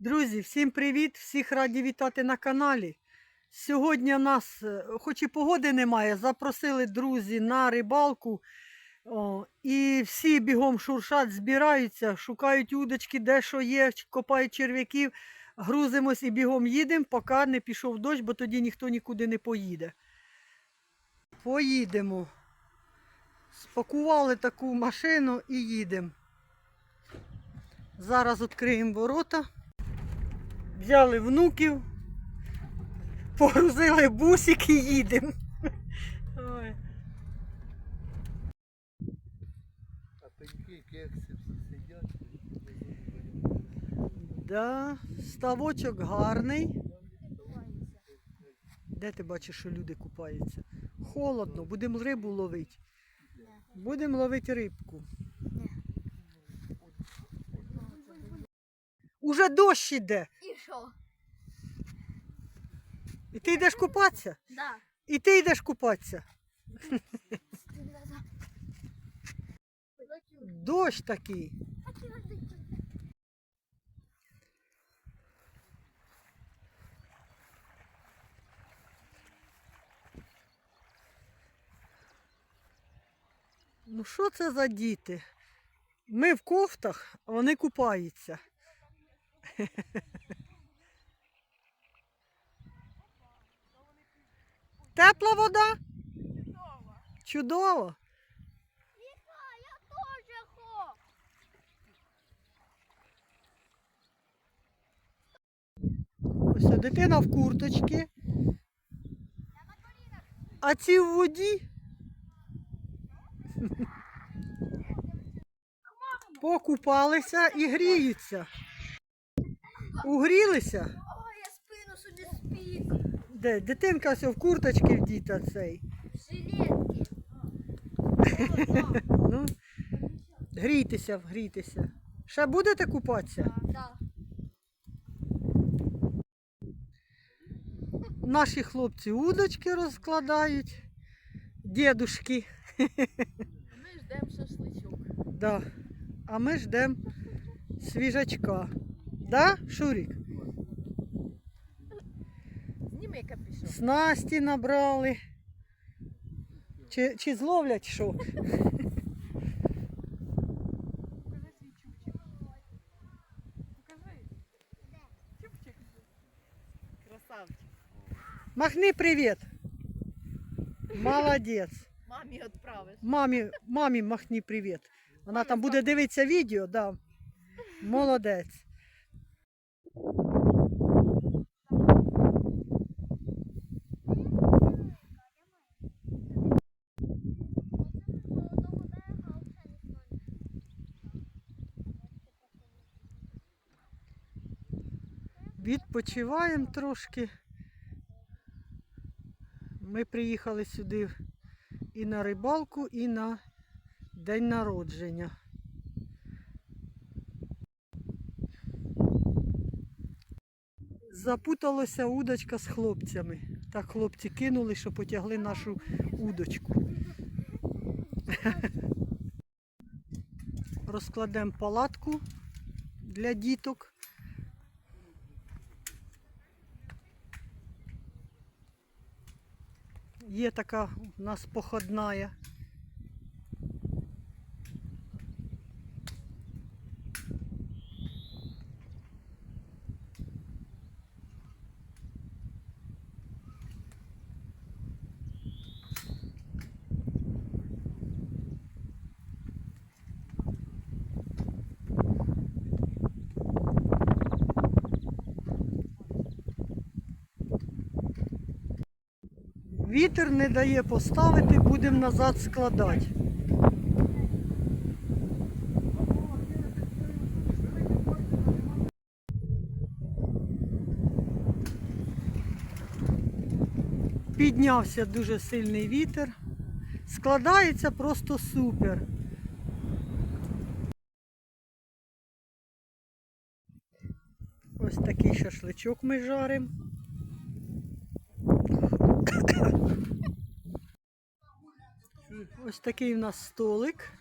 Друзі, всім привіт! Всіх раді вітати на каналі. Сьогодні нас, е, хоч і погоди немає, запросили друзі на рибалку. О, і всі бігом шуршать, збираються, шукають удочки, де що є, копають черв'яків, грузимось і бігом їдемо, поки не пішов дощ, бо тоді ніхто нікуди не поїде. Поїдемо. Спакували таку машину і їдемо. Зараз відкриємо ворота. Взяли внуків, погрузили бусик і їдемо. А пеньки, кекси всі сидять. Да, ставочок гарний. Де ти бачиш, що люди купаються? Холодно, будемо рибу ловити. Будемо ловити рибку. Уже дощ іде. І що? І ти йдеш купатися? Да. І ти йдеш купатися. Дощ такий. Ну що це за діти? Ми в кофтах, а вони купаються. Тепла вода? Чудово. Я теж хо. Ось дитина в курточці. А ці в воді. Покупалися і гріються. Угрілися? Ой, я спину собі спік. Де? Дитинка ось в курточці вдіта цей. Жилетки. Ну, грійтеся, грійтеся. Ще будете купатися? Да. Наші хлопці удочки розкладають. Дідушки. Ми ждемо шашличок. Да. А ми ждемо свіжачка. Да, Шурік? Зніми капюшон. Снасті набрали. Чи, чи зловлять що? Красавчик. Махни привіт. Молодець. Мамі відправиш. Мамі, мамі махни привіт. Вона там буде дивитися відео, да. Молодець. Відпочиваємо трошки. Ми приїхали сюди і на рибалку, і на день народження. Запуталася удочка з хлопцями. Так хлопці кинули, що потягли нашу удочку. Розкладемо палатку для діток. Є така у нас походная. Вітер не дає поставити, будемо назад складати. Піднявся дуже сильний вітер. Складається просто супер. Ось такий шашличок ми жаримо. Ось такий у нас столик.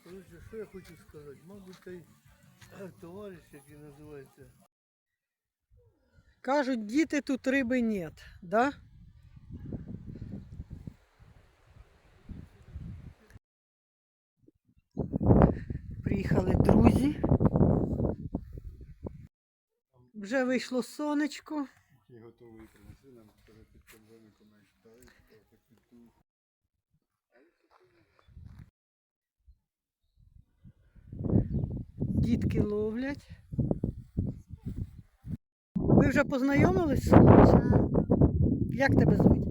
Що що я хочу сказати? Мабуть, той е, товариш, який називається. Кажуть, діти тут риби нет, да? Приїхали друзі. Вже вийшло сонечко. І готовий принесли нам Дітки ловлять. Ви вже познайомились з хлопцем? Як тебе звуть?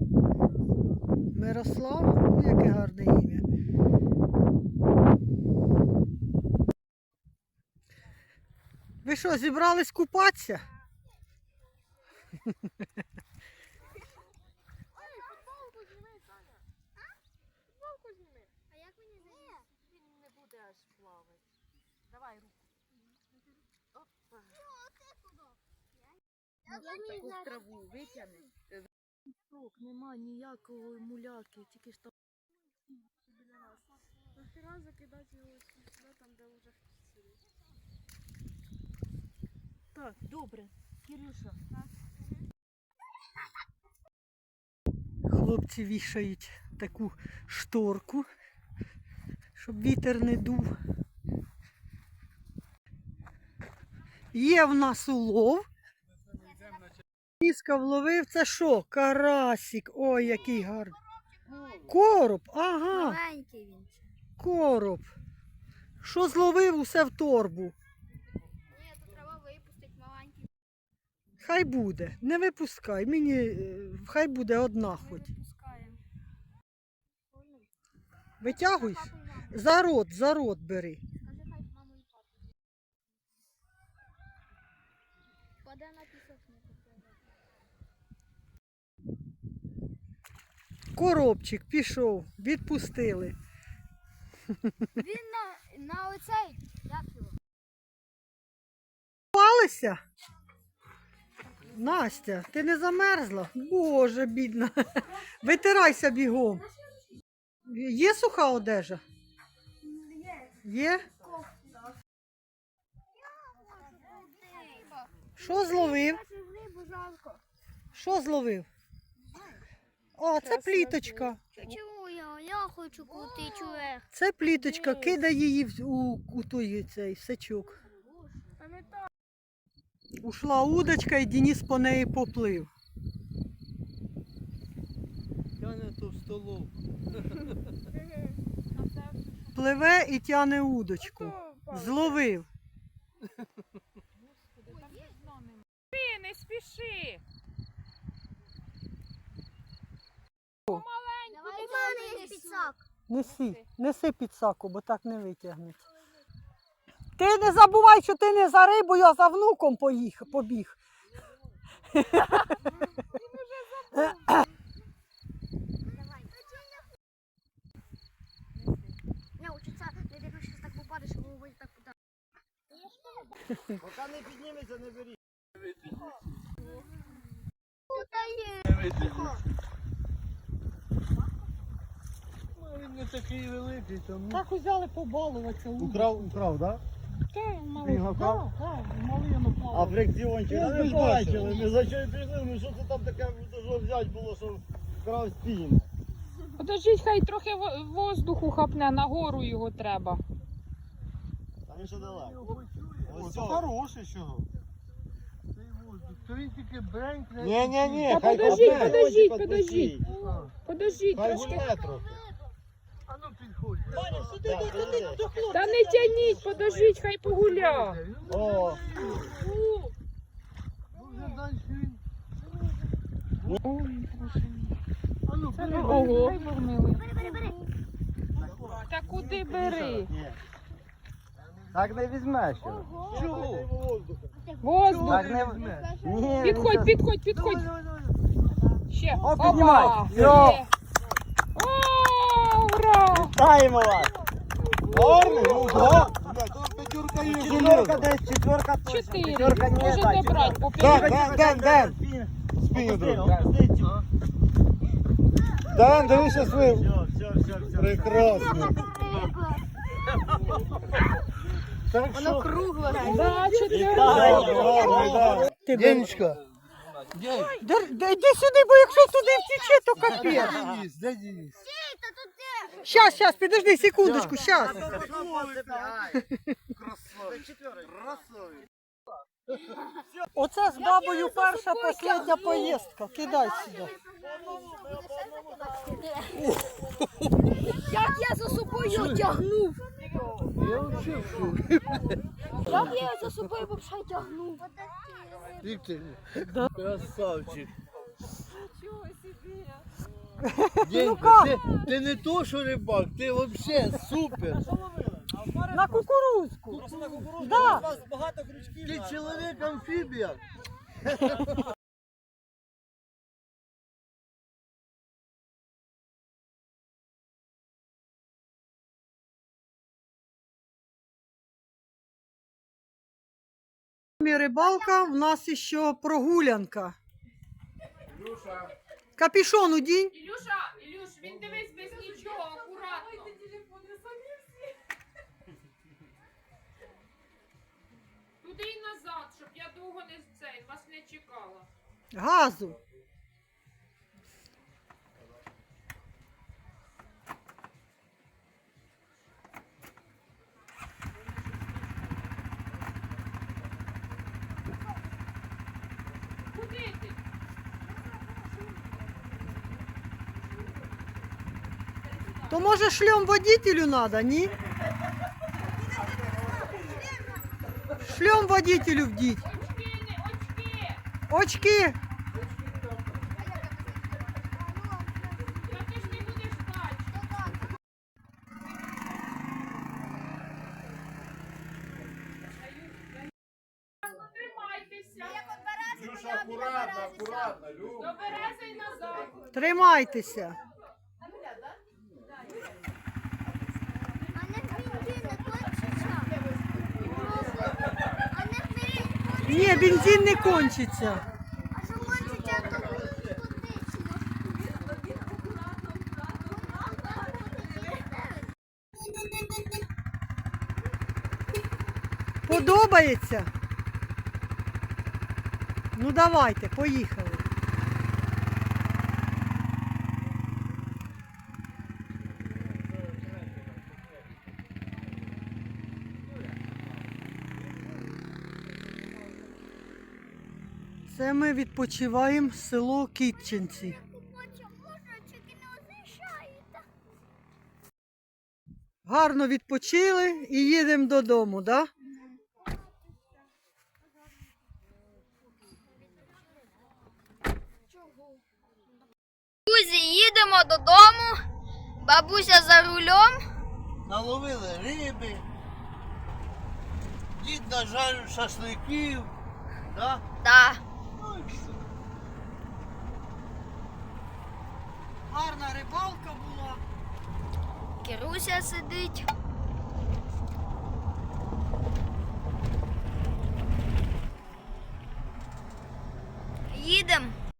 Мирослав? Ну, яке гарне ім'я. Ви що, зібрались купатися? А як мені не буде аж плавати. Давай руку. Таку траву витягни. Сок, нема ніякого муляки, тільки ж там. Біля нас. Нахера закидати його сюди, там де вже сидить. Так, добре. Кирюша. Хлопці вішають таку шторку, щоб вітер не дув. Є в нас улов. Міска вловив, це що? Карасик. Ой, який гарний. Короб, ага, Маленький він. короб. Що зловив усе в торбу? Хай буде, не випускай. Мені е, хай буде одна хоч. Витягуй. За рот, за рот бери. Скажи, хай маму і папу. Кладе на пісок не попаде. Коробчик пішов, відпустили. Він на, на оцей. Як його? Купалися? Настя, ти не замерзла? Боже, бідна. Витирайся бігом. Є суха одежа? Є? Що зловив? Що зловив? О, це пліточка. Чому я? Я хочу крути чуех. Це пліточка, кидай її в- у, у той цей сачок. Ушла удочка і Денис по неї поплив. Тяне то в столовку. Пливе і тяне удочку. Зловив. Ти не спіши. Давай у мене є підсак. Неси, неси підсаку, бо так не витягнеться. Ти не забувай, що ти не за рибою, а за внуком поїх, побіг. Давай. Не, учиться, не вірю, що так попадеш, і воно буде так подати. Поки не підніметься, не беріть. Ну, він не такий великий, там. ну, Так узяли побалуватися. Украв, украв, так? малий, Він воно А плавав. фрикціончик, ж бачили, ми за що й пішли, ну що це там таке що взяти було, що вкрав спін. Подождіть, хай трохи во- воздуху хапне, нагору його треба. Там він ще далеко. Ось це цього. хороший чого. Цей воздух. То він тільки бренькне. Ні, ні, ні, Та хай подождіть, подождіть. Подождіть, Хай трошки. гуляє трохи. Ну підходь. Та не тяніть, подождіть, хай погуля. О, Ну, вже далі він. Ой, Боже мій. А ну, Це не ого. Бери, бери, бери. Та куди бери? Так не візьмеш його. Чого? Воздух. Так не Ні, Підходь, підходь, підходь. Давай, давай. Ще. О, Опа. піднімай. Є. Йо. О, ура! Вітаємо вас! Гарний, ого! П'ятерка є. Четверка десь, четверка точно. Чотири. П'ятерка ні, Можете так, брати по Так, п'ять. Ден, Ден, Ден! Спину Опусти, друг. опусти цю. Ден, дивись щасливо. Все, все, все, все. Прекрасно. Риба. Так Воно що? кругле. Бачите? Ти Денечка, Дар- да Йди сюди, бо якщо туди втіче, то де капець. Денис? Де Денис? Щас, щас, підожди секундочку, щас. Оце з бабою перша последня поїздка. Кидай сюди. Як я за собою тягнув? Я вообще в. Як я за собою взагалі тягнув? Віктор, красавчик. Денька, ти, ти не то, що рибак, ти взагалі супер. На кукурузку. Да. Ти чоловік амфібія. Рибалка, в нас ще прогулянка. Капішон удінь. Ілюша, Ілюш, він дивись без нічого, акуратно. Туди і назад, щоб я довго не цей, вас не чекала. Газу. То може шльом водителю треба, ні? Шльом водителю вдіть. Очки. Та ти ж не будеш бачити. Тримайтеся. Люша, акуратно, акуратно. До берези й назад. Тримайтеся. А не бензин не кончиться? А не бензин Ні, бензин не кончиться. А що кончиться, то. Подобається? Ну давайте, поїхали. Це ми відпочиваємо село Кітченці. Гарно відпочили і їдемо додому, так? Да? Друзі, їдемо додому. Бабуся за рулем. Наловили риби. Дід нажарив шашликів. Да? Да. Гарна рибалка була. Кируся сидить.